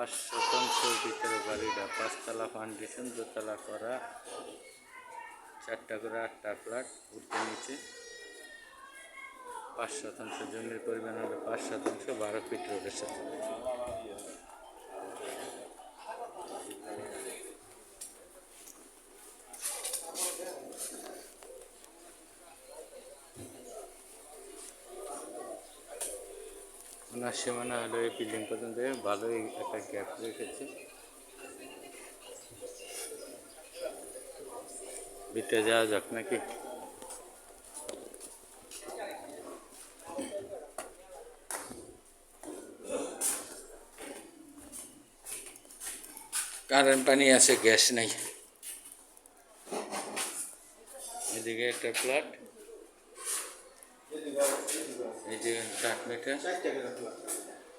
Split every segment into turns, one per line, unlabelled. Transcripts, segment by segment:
পাঁচ শতাংশ ভিতরে বাড়িটা পাঁচতলা ফাউন্ডেশন দোতলা করা, চারটা করে আটটা ফ্ল্যাট উঠতে নিচে। পাঁচ শতাংশ জমির পরিমাণ হলো পাঁচ শতাংশ বারো ফিট রোডের সাথে। ওনার সীমানা হলো এই বিল্ডিং পর্যন্ত। ভালোই একটা গ্যাপ রেখেছে। ভিতরে যাওয়া যাক নাকি? কারেন্ট পানি আছে, গ্যাস নাই। এদিকে একটা ফ্ল্যাট এই যে মিটার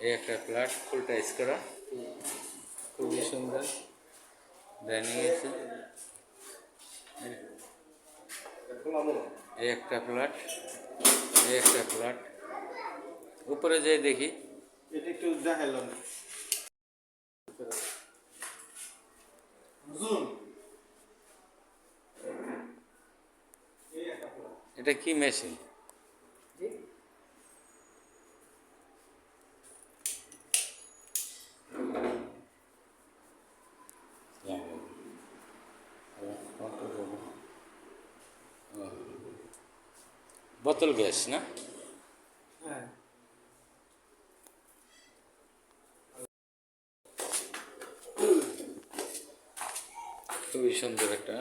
এই একটা ফ্ল্যাট ফুল টাইস করা। খুবই সুন্দর। ডাইনিং আছে। এই একটা ফ্ল্যাট এই একটা ফ্ল্যাট। উপরে যাই দেখি।
এটা একটু দেখাইলাম
এটা কি মেশিন? বোতল গ্যাস না?
হ্যাঁ।
খুবই সুন্দর একটা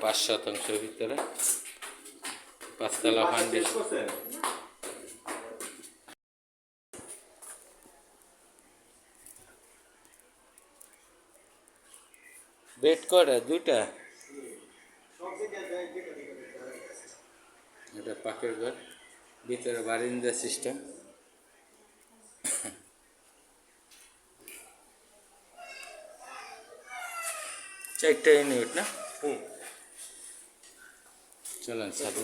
পাঁচ শতাংশের ভিতরে পাঁচতলা ফাউন্ডেশন বেড কটা দুইটা?
সব জায়গায় যেটা।
এটা পাকের ঘর ভিতরে বারিন্দা সিস্টেম চারটা ইউনিট না?
হুম।
চলেন সাথে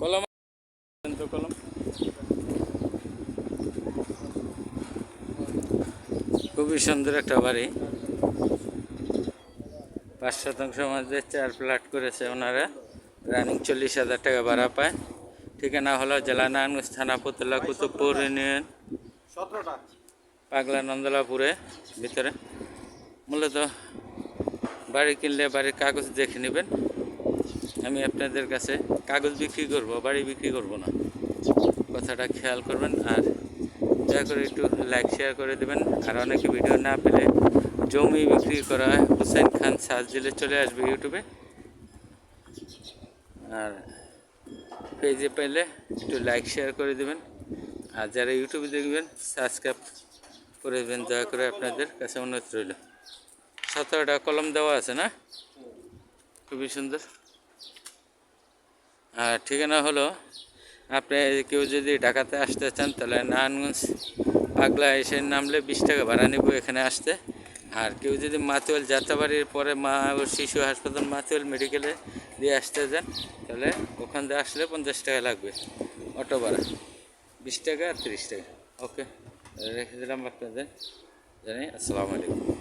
কলম তো কলম? খুবই সুন্দর একটা বাড়ি। পাঁচ শতাংশ মধ্যে চার ফ্ল্যাট করেছে ওনারা। রানিং চল্লিশ হাজার টাকা ভাড়া পায়। ঠিকানা হলো জেলা নারায়ণগঞ্জ থানা পুতলা কুতুবপুর ইউনিয়ন। পাগলা নন্দলাপুরে ভিতরে। মূলত বাড়ি কিনলে বাড়ির কাগজ দেখে নেবেন। আমি আপনাদের কাছে কাগজ বিক্রি করব, বাড়ি বিক্রি করব না। কথাটা খেয়াল করবেন আর দয়া করে একটু লাইক শেয়ার করে দেবেন। আর অনেকে ভিডিও না পেলে জমি বিক্রি করা হুসেন খান সার্চ দিলে চলে আসবে ইউটিউবে আর পেজে পেলে একটু লাইক শেয়ার করে দেবেন। আর যারা ইউটিউবে দেখবেন সাবস্ক্রাইব করে দেবেন, দয়া করে আপনাদের কাছে অনুরোধ রইল। সতেরোটা কলম দেওয়া আছে না? খুবই সুন্দর। আর ঠিকানা হলো, আপনি কেউ যদি ঢাকাতে আসতে চান, তাহলে নারায়ণগঞ্জ পাগলা এসে নামলে বিশ টাকা ভাড়া নেব এখানে আসতে। আর কেউ যদি মাতুয়াল যাত্রাবাড়ির পরে মা ও শিশু হাসপাতাল মাতুয়াল মেডিকেলে দিয়ে আসতে চান, তাহলে ওখান থেকে আসলে পঞ্চাশ টাকা লাগবে অটো ভাড়া। বিশ টাকা আর তিরিশ টাকা। ওকে, রেখে দিলাম আপনাদের। জানি, আসসালামু আলাইকুম।